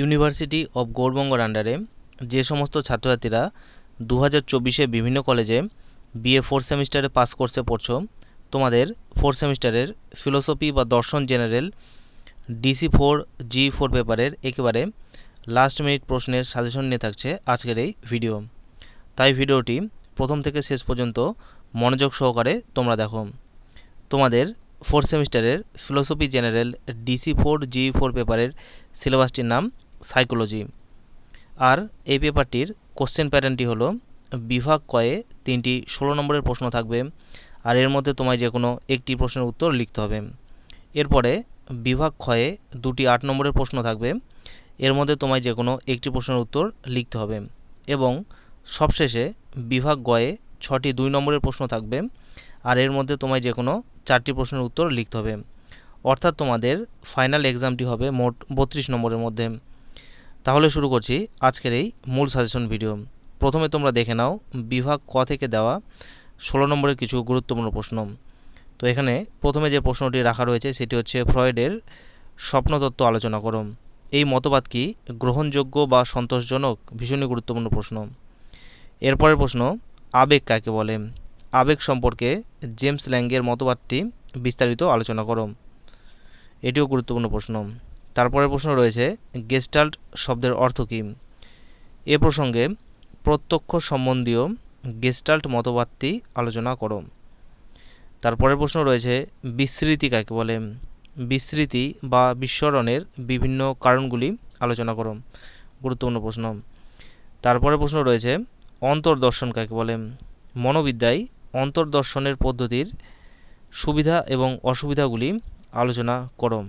University of গৌরবঙ্গর আন্ডারে যে সমস্ত ছাত্রছাত্রীরা দু হাজার চব্বিশে বিভিন্ন কলেজে বিএ ফোর্থ সেমিস্টারে পাস কোর্সে পড়ছো, তোমাদের ফোর্থ সেমিস্টারের ফিলোসফি বা দর্শন general DC four G four পেপারের একেবারে লাস্ট মিনিট প্রশ্নের সাজেশন নিয়ে থাকছে আজকের এই ভিডিও তাই ভিডিওটি প্রথম থেকে শেষ পর্যন্ত মনোযোগ সহকারে তোমরা দেখো। তোমাদের ফোর্থ সেমিস্টারের philosophy general DC four G four পেপারের সিলেবাসটির নাম সাইকোলজি আর এই পেপারটির কোশ্চেন প্যাটার্নটি হলো বিভাগ কয়ে তিনটি ষোলো নম্বরের প্রশ্ন থাকবে, আর এর মধ্যে তোমায় যে কোনো একটি প্রশ্নের উত্তর লিখতে হবে। এরপরে বিভাগ ক্ষয়ে দুটি আট নম্বরের প্রশ্ন থাকবে, এর মধ্যে তোমায় যে কোনো একটি প্রশ্নের উত্তর লিখতে হবে। এবং সবশেষে বিভাগ গয়ে ছটি দুই নম্বরের প্রশ্ন থাকবে, আর এর মধ্যে তোমায় যে কোনো চারটি প্রশ্নের উত্তর লিখতে হবে। অর্থাৎ তোমাদের ফাইনাল এক্সামটি হবে মোট বত্রিশ নম্বরের মধ্যে। তাহলে শুরু করছি আজকের এই মূল সাজেশন ভিডিও প্রথমে তোমরা দেখে নাও বিভাগ ক থেকে দেওয়া ষোলো নম্বরের কিছু গুরুত্বপূর্ণ প্রশ্ন। তো এখানে প্রথমে যে প্রশ্নটি রাখা রয়েছে সেটি হচ্ছে ফ্রয়েডের স্বপ্নতত্ত্ব আলোচনা করো। এই মতবাদ কি গ্রহণযোগ্য বা সন্তোষজনক? ভীষণই গুরুত্বপূর্ণ প্রশ্ন। এরপরের প্রশ্ন, আবেগ কাকে বলে? আবেগ সম্পর্কে জেমস ল্যাঙ্গের মতবাদটি বিস্তারিত আলোচনা করো। এটিও গুরুত্বপূর্ণ প্রশ্ন। তারপরের প্রশ্ন রয়েছে গেস্টাল্ট শব্দের অর্থ কী? এ প্রসঙ্গে প্রত্যক্ষ সম্বন্ধীয় গেস্টাল্ট মতবাদটি আলোচনা করো। তারপরের প্রশ্ন রয়েছে বিস্মৃতি কাকে বলে? বিস্মৃতি বা বিস্মরণের বিভিন্ন কারণগুলি আলোচনা করো। গুরুত্বপূর্ণ প্রশ্ন। তারপরে প্রশ্ন রয়েছে, অন্তর্দর্শন কাকে বলে? মনোবিদ্যায় অন্তর্দর্শনের পদ্ধতির সুবিধা এবং অসুবিধাগুলি আলোচনা করো।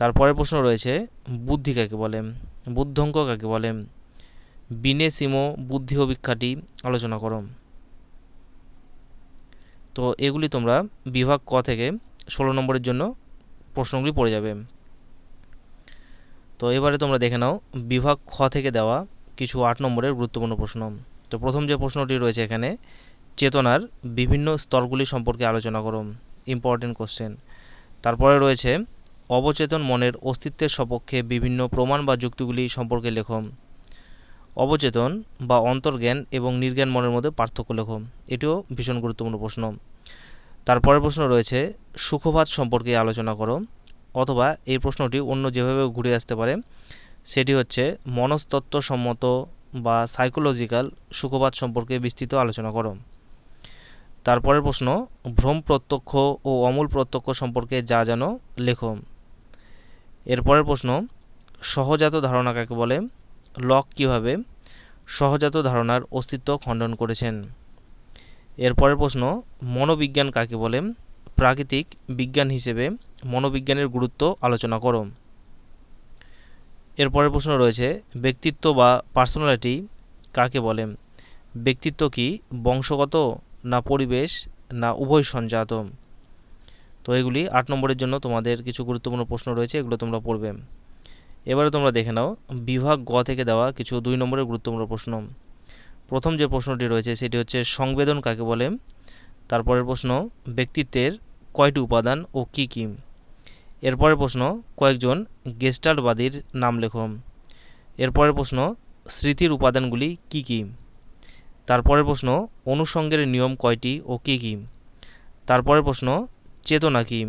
তারপরের প্রশ্ন রয়েছে, বুদ্ধি কাকে বলে? বুদ্ধঙ্ক কাকে বলে? বিনে সিমো বুদ্ধি অভিক্ষাটি আলোচনা করো। তো এগুলি তোমরা বিভাগ ক থেকে ষোলো নম্বরের জন্য প্রশ্নগুলি পড়ে যাবে। তো এবারে তোমরা দেখে নাও, বিভাগ খ থেকে দেওয়া কিছু আট নম্বরের গুরুত্বপূর্ণ প্রশ্ন। তো প্রথম যে প্রশ্নটি রয়েছে এখানে, চেতনার বিভিন্ন স্তরগুলি সম্পর্কে আলোচনা করো। Important question. তারপরে রয়েছে অবচেতন মনের অস্তিত্বের সপক্ষে বিভিন্ন প্রমাণ বা যুক্তিগুলি সম্পর্কে লেখো অবচেতন বা অন্তর্জ্ঞান এবং নির্জ্ঞান মনের মধ্যে পার্থক্য লেখো এটিও ভীষণ গুরুত্বপূর্ণ প্রশ্ন। তারপরের প্রশ্ন রয়েছে সুখপাত সম্পর্কে আলোচনা করো, অথবা এই প্রশ্নটি অন্য যেভাবে ঘুরে আসতে পারে, সেটি হচ্ছে, মনস্তত্ত্বসম্মত বা সাইকোলজিক্যাল সুখবাদ সম্পর্কে বিস্তৃত আলোচনা করো। তারপরের প্রশ্ন, ভ্রম প্রত্যক্ষ ও অমূল প্রত্যক্ষ সম্পর্কে যা জানো, লেখো। এরপরের প্রশ্ন, সহজাত ধারণা কাকে বলে? লক কীভাবে? সহজাত ধারণার অস্তিত্ব খণ্ডন করেছেন। এরপরের প্রশ্ন, মনোবিজ্ঞান কাকে বলে? প্রাকৃতিক বিজ্ঞান হিসেবে মনোবিজ্ঞানের গুরুত্ব আলোচনা করো। এরপরের প্রশ্ন রয়েছে, ব্যক্তিত্ব বা পার্সোনালিটি কাকে বলে? ব্যক্তিত্ব কি বংশগত না পরিবেশ না উভয় সঞ্জাত তো এগুলি আট নম্বরের জন্য তোমাদের কিছু গুরুত্বপূর্ণ প্রশ্ন রয়েছে, এগুলো তোমরা পড়বে। এবারে তোমরা দেখে নাও, বিভাগ গ থেকে দেওয়া কিছু দুই নম্বরের গুরুত্বপূর্ণ প্রশ্ন। প্রথম যে প্রশ্নটি রয়েছে সেটি হচ্ছে সংবেদন কাকে বলে? তারপরের প্রশ্ন, ব্যক্তিত্বের কয়টি উপাদান ও কী কী? এরপরের প্রশ্ন, কয়েকজন গেস্টাল্টবাদীর নাম লেখো। এরপরের প্রশ্ন, স্মৃতির উপাদানগুলি কি কি? তারপরের প্রশ্ন, অনুষঙ্গের নিয়ম কয়টি ও কী কী? তারপরের প্রশ্ন চেতনা কী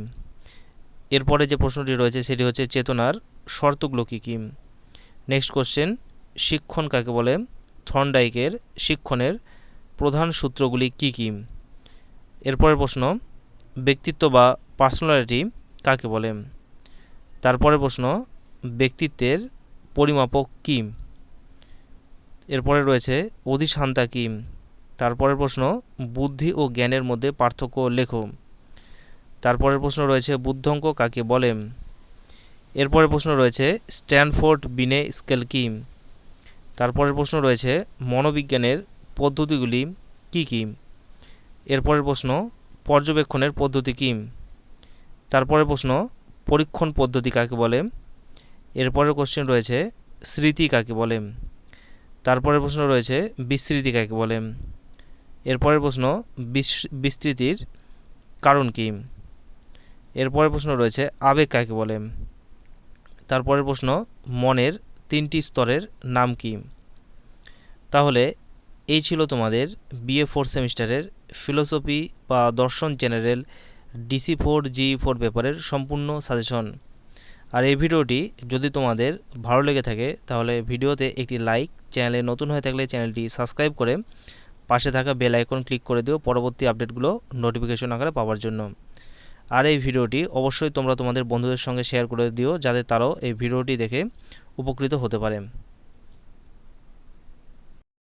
এরপরে যে প্রশ্নটি রয়েছে সেটি হচ্ছে চেতনার শর্তগুলো কী কী নেক্সট কোশ্চেন শিক্ষণ কাকে বলে? থর্নডাইকের শিক্ষণের প্রধান সূত্রগুলি কি কি এরপরের প্রশ্ন, ব্যক্তিত্ব বা পার্সোনালিটি কাকে বলে? তারপরে প্রশ্ন, ব্যক্তিত্বের পরিমাপক কী এরপরে রয়েছে অধিশান্তা কী তারপরের প্রশ্ন, বুদ্ধি ও জ্ঞানের মধ্যে পার্থক্য লেখো। তারপরের প্রশ্ন রয়েছে, বুদ্ধঙ্ক কাকে বলে? এরপরের প্রশ্ন রয়েছে, স্ট্যানফোর্ড বিনে স্কেল কী? তারপরের প্রশ্ন রয়েছে, মনোবিজ্ঞানের পদ্ধতিগুলি কি কি? এরপরের প্রশ্ন, পর্যবেক্ষণের পদ্ধতি কী? তারপরের প্রশ্ন, পরীক্ষণ পদ্ধতি কাকে বলে? এরপরের কোশ্চেন রয়েছে, স্মৃতি কাকে বলে? তারপরের প্রশ্ন রয়েছে বিস্মৃতি কাকে বলে? এরপরের প্রশ্ন বিস্তৃতির কারণ কী? এরপরের প্রশ্ন রয়েছে, আবেগ কাকে বলে? তারপরের প্রশ্ন, মনের তিনটি স্তরের নাম কি? তাহলে, এই ছিল তোমাদের বিএ ফোর সেমিস্টারের ফিলোসফি বা দর্শন general DC four G four পেপারের সম্পূর্ণ সাজেশন আর এই ভিডিওটি যদি তোমাদের ভালো লেগে থাকে, তাহলে ভিডিওতে একটি লাইক চ্যানেলে নতুন হয়ে থাকলে চ্যানেলটি সাবস্ক্রাইব করে পাশে থাকা বেল আইকন ক্লিক করে দিও, পরবর্তী আপডেটগুলো নোটিফিকেশন আকারে পাওয়ার জন্য। আর এই ভিডিওটি অবশ্যই তোমরা তোমাদের বন্ধুদের সঙ্গে শেয়ার করে দিও যাতে তারাও এই ভিডিওটি দেখে উপকৃত হতে পারে।